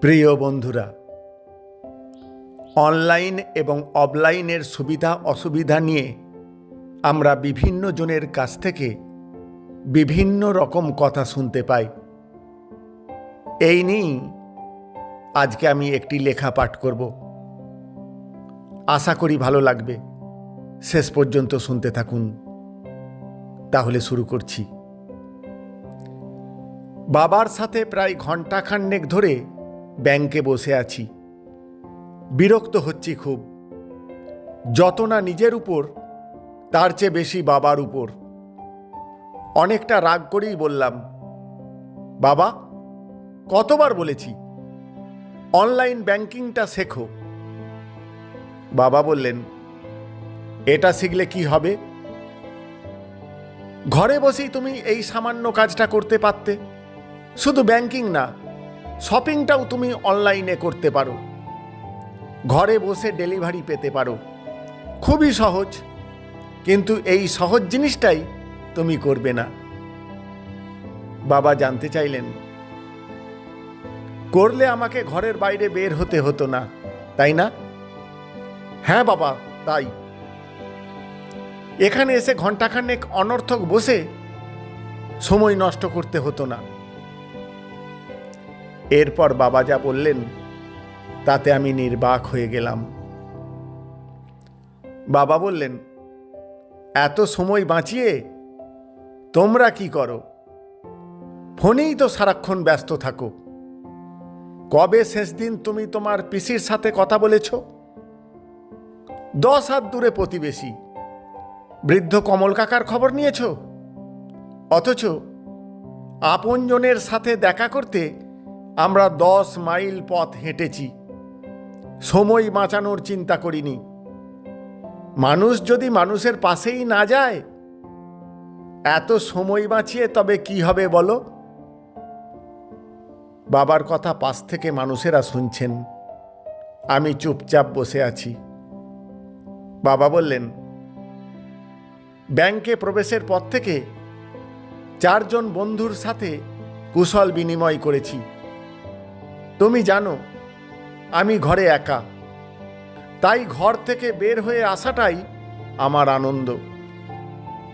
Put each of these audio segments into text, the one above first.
প্রিয় বন্ধুরা, অনলাইন এবং অফলাইনের সুবিধা অসুবিধা নিয়ে আমরা বিভিন্ন জনের কাছ থেকে বিভিন্ন রকম কথা শুনতে পাই। এই নিয়েই আজকে আমি একটি লেখা পাঠ করব। আশা করি ভালো লাগবে। শেষ পর্যন্ত শুনতে থাকুন। তাহলে শুরু করছি। বাবার সাথে প্রায় ঘন্টাখান্নেক ধরে ব্যাংকে বসে আছি। বিরক্ত হচ্ছি খুব। যত না নিজের উপর, তার চেয়ে বেশি বাবার উপর। অনেকটা রাগ করেই বললাম, বাবা, কতবার বলেছি? অনলাইন ব্যাংকিংটা শেখো। বাবা বললেন, এটা শিখলে কি হবে? ঘরে বসেই তুমি এই সামান্য কাজটা করতে পারতে। শুধু ব্যাংকিং না শপিংটাও তুমি অনলাইনে করতে পারো। ঘরে বসে ডেলিভারি পেতে পারো। খুবই সহজ, কিন্তু এই সহজ জিনিসটাই তুমি করবে না। বাবা জানতে চাইলেন, করলে আমাকে ঘরের বাইরে বের হতে হতো না, তাই না? হ্যাঁ বাবা, তাই। এখানে এসে ঘন্টাখানেক অনর্থক বসে সময় নষ্ট করতে হতো না। এরপর বাবা যা বললেন, তাতে আমি নির্বাক হয়ে গেলাম। বাবা বললেন, এত সময় বাঁচিয়ে তোমরা কি করো? ফোনেই তো সারাক্ষণ ব্যস্ত থাকো। কবে শেষ দিন তুমি তোমার পিসির সাথে কথা বলেছ? দশ হাত দূরে প্রতিবেশী, বৃদ্ধ কমল কাকার খবর নিয়েছ? অথচ আপনজনের সাথে দেখা করতে আমরা দশ মাইল পথ হেঁটেছি। সময় বাঁচানোর চিন্তা করিনি। মানুষ যদি মানুষের পাশেই না যায়, এত সময় বাঁচিয়ে তবে কি হবে বলো? বাবার কথা পাশ থেকে মানুষেরা শুনছেন। আমি চুপচাপ বসে আছি। বাবা বললেন, ব্যাংকে প্রবেশের পর থেকে চারজন বন্ধুর সাথে কুশল বিনিময় করেছি। তুমি জানো, আমি ঘরে একা। তাই ঘর থেকে বের হয়ে আসাটাই আমার আনন্দ।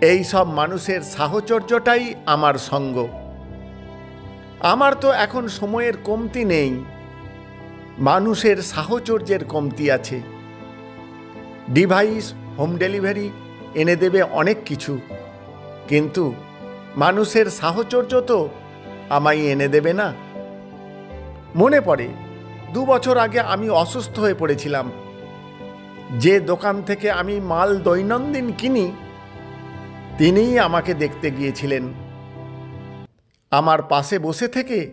এই সব মানুষের সাহচর্যটাই আমার সঙ্গ। আমার তো এখন সময়ের কমতি নেই। মানুষের সাহচর্যের কমতি আছে। ডিভাইস, হোম ডেলিভারি এনে দেবে অনেক কিছু। কিন্তু মানুষের সাহচর্য তো আমায় এনে দেবে না। মনে পড়ে, দু বছর আগে আমি অসুস্থ হয়ে পড়েছিলাম। যে দোকান থেকে আমি মাল দৈনন্দিন কিনি, তিনিই আমাকে দেখতে গিয়েছিলেন। আমার পাশে বসে থেকে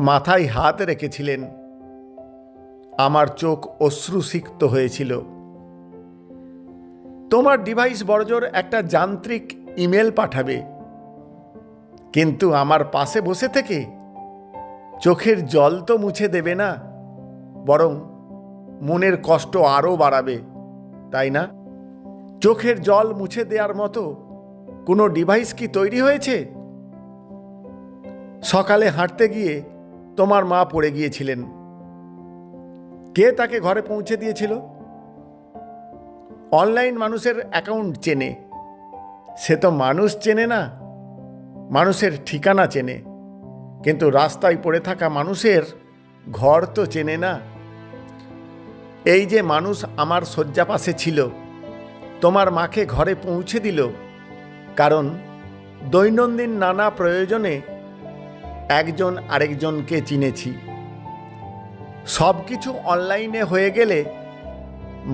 মাথায় হাত রেখেছিলেন। আমার চোখ অশ্রুসিক্ত হয়েছিল। তোমার ডিভাইস বড়জোর একটা যান্ত্রিক ইমেল পাঠাবে। কিন্তু আমার পাশে বসে থেকে চোখের জল তো মুছে দেবে না, বরং মনের কষ্ট আরও বাড়াবে, তাই না? চোখের জল মুছে দেওয়ার মতো কোনো ডিভাইস কি তৈরি হয়েছে? সকালে হাঁটতে গিয়ে তোমার মা পড়ে গিয়েছিলেন। কে তাকে ঘরে পৌঁছে দিয়েছিল? অনলাইন মানুষের অ্যাকাউন্ট চেনে। সে তো মানুষ চেনে না, মানুষের ঠিকানা চেনে। কিন্তু রাস্তায় পড়ে থাকা মানুষের ঘর তো চেনে না। এই যে মানুষ আমার শয্যা পাশে ছিল, তোমার মাকে ঘরে পৌঁছে দিল, কারণ দৈনন্দিন নানা প্রয়োজনে একজন আরেকজনকে চিনেছি। সব কিছু অনলাইনে হয়ে গেলে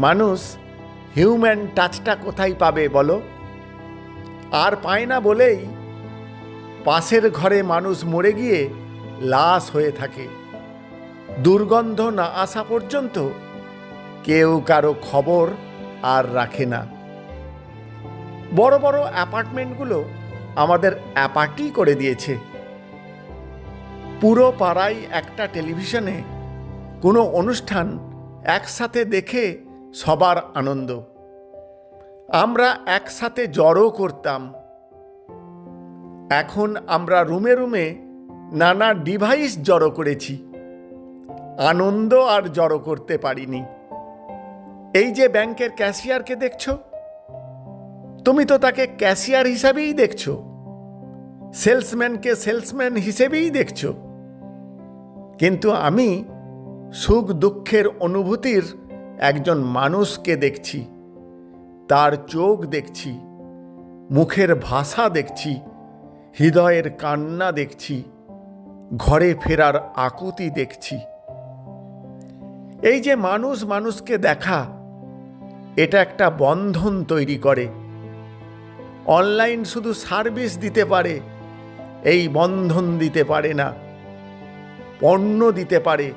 মানুষ হিউম্যান টাচটা কোথায় পাবে বলো? আর পায় না বলেই পাশের ঘরে মানুষ মরে গিয়ে লাশ হয়ে থাকে। দুর্গন্ধ না আসা পর্যন্ত কেউ কারও খবর আর রাখে না। বড় বড় অ্যাপার্টমেন্টগুলো আমাদের অ্যাপার্টি করে দিয়েছে। পুরো পাড়ায় একটা টেলিভিশনে কোনো অনুষ্ঠান একসাথে দেখে সবার আনন্দ। আমরা একসাথে জড়ো করতাম। এখন আমরা রুমে রুমে নানা ডিভাইস জড়ো করেছি। আনন্দ আর জড়ো করতে পারিনি। এই যে ব্যাংকের ক্যাশিয়ারকে দেখছ? তুমি তো তাকে ক্যাশিয়ার হিসাবেই দেখছ। সেলসম্যানকে সেলসম্যান হিসেবেই দেখছ। কিন্তু আমি সুখ দুঃখের অনুভূতির একজন মানুষকে দেখছি। তার চোখ দেখছি। মুখের ভাষা দেখছি। হৃদয়ের কান্না দেখছি, ঘরে ফেরার আকুতি দেখছি। এই যে মানুষ মানুষকে দেখা, এটা একটা বন্ধন তৈরি করে। অনলাইন শুধু সার্ভিস দিতে পারে, এই বন্ধন দিতে পারে না। পণ্য দিতে পারে,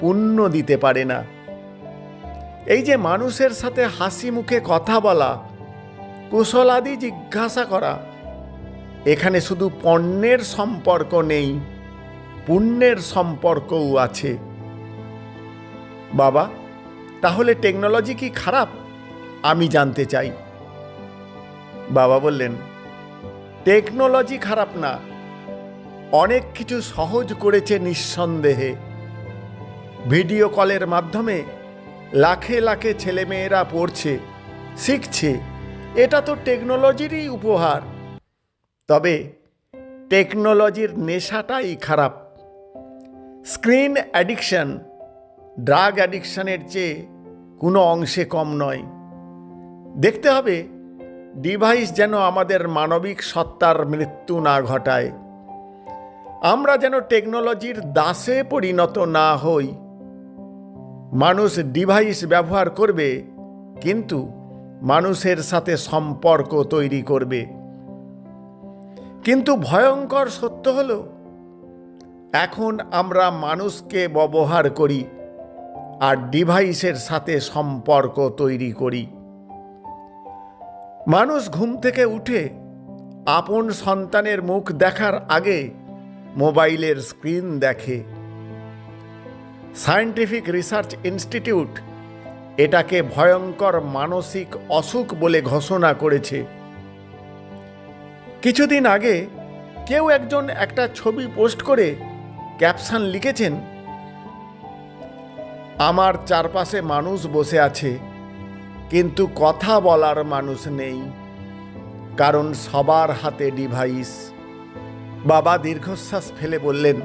পুণ্য দিতে পারে না। এই যে মানুষের সাথে হাসি মুখে কথা বলা কুশলাদি জিজ্ঞাসা করা এখানে শুধু পণ্যের সম্পর্ক নেই, পুণ্যের সম্পর্কও আছে। বাবা, তাহলে টেকনোলজি কি খারাপ? আমি জানতে চাই। বাবা বললেন টেকনোলজি খারাপ না। অনেক কিছু সহজ করেছে নিঃসন্দেহে। ভিডিও কলের মাধ্যমে লাখে লাখে ছেলেমেয়েরা পড়ছে, শিখছে। এটা তো টেকনোলজিরই উপহার। তবে টেকনোলজির নেশাটাই খারাপ। স্ক্রিন অ্যাডিকশন ড্রাগ অ্যাডিকশনের চেয়ে কোনো অংশে কম নয়। দেখতে হবে, ডিভাইস যেন আমাদের মানবিক সত্তার মৃত্যু না ঘটায়। আমরা যেন টেকনোলজির দাসে পরিণত না হই। মানুষ ডিভাইস ব্যবহার করবে, কিন্তু মানুষের সাথে সম্পর্ক তৈরি করবে। কিন্তু ভয়ঙ্কর সত্য হল, এখন আমরা মানুষকে ব্যবহার করি আর ডিভাইসের সাথে সম্পর্ক তৈরি করি। মানুষ ঘুম থেকে উঠে আপন সন্তানের মুখ দেখার আগে মোবাইলের স্ক্রিন দেখে। সায়েন্টিফিক রিসার্চ ইনস্টিটিউট এটাকে ভয়ঙ্কর মানসিক অসুখ বলে ঘোষণা করেছে। কিছুদিন আগে কেউ একজন একটা ছবি পোস্ট করে ক্যাপশন লিখেছেন, আমার চারপাশে মানুষ বসে আছে, কিন্তু কথা বলার মানুষ নেই, কারণ সবার হাতে ডিভাইস। বাবা দীর্ঘশ্বাস ফেলে বললেন,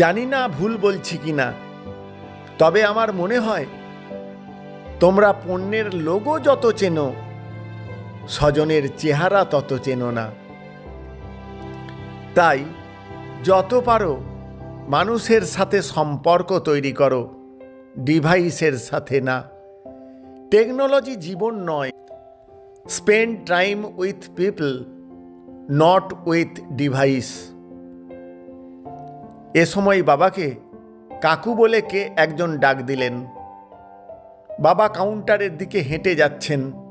জানি না ভুল বলছি কি না, তবে আমার মনে হয় তোমরা পণ্যের লোগো যত চেনো স্বজনের চেহারা তত চেনো না। তাই যত পারো মানুষের সাথে সম্পর্ক তৈরি করো, ডিভাইসের সাথে না। টেকনোলজি জীবন নয়, spend time with people, not with device. এ সময় বাবাকে কাকু বলে কে একজন ডাক দিলেন। বাবা কাউন্টারের দিকে হেঁটে যাচ্ছেন।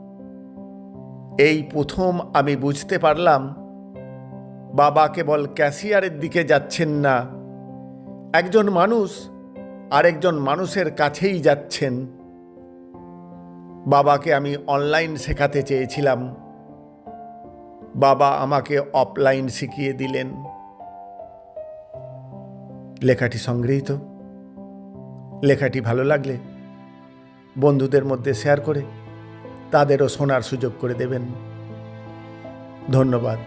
এই প্রথম আমি বুঝতে পারলাম বাবা কেবল ক্যাশিয়ারের দিকে যাচ্ছেন না। একজন মানুষ আরেকজন মানুষের কাছেই যাচ্ছেন। বাবাকে আমি অনলাইন শেখাতে চেয়েছিলাম। বাবা আমাকে অফলাইন শিখিয়ে দিলেন। লেখাটি সংগৃহীত। লেখাটি ভালো লাগলে বন্ধুদের মধ্যে শেয়ার করে। তাদেরও শোনার সুযোগ করে দেবেন। ধন্যবাদ।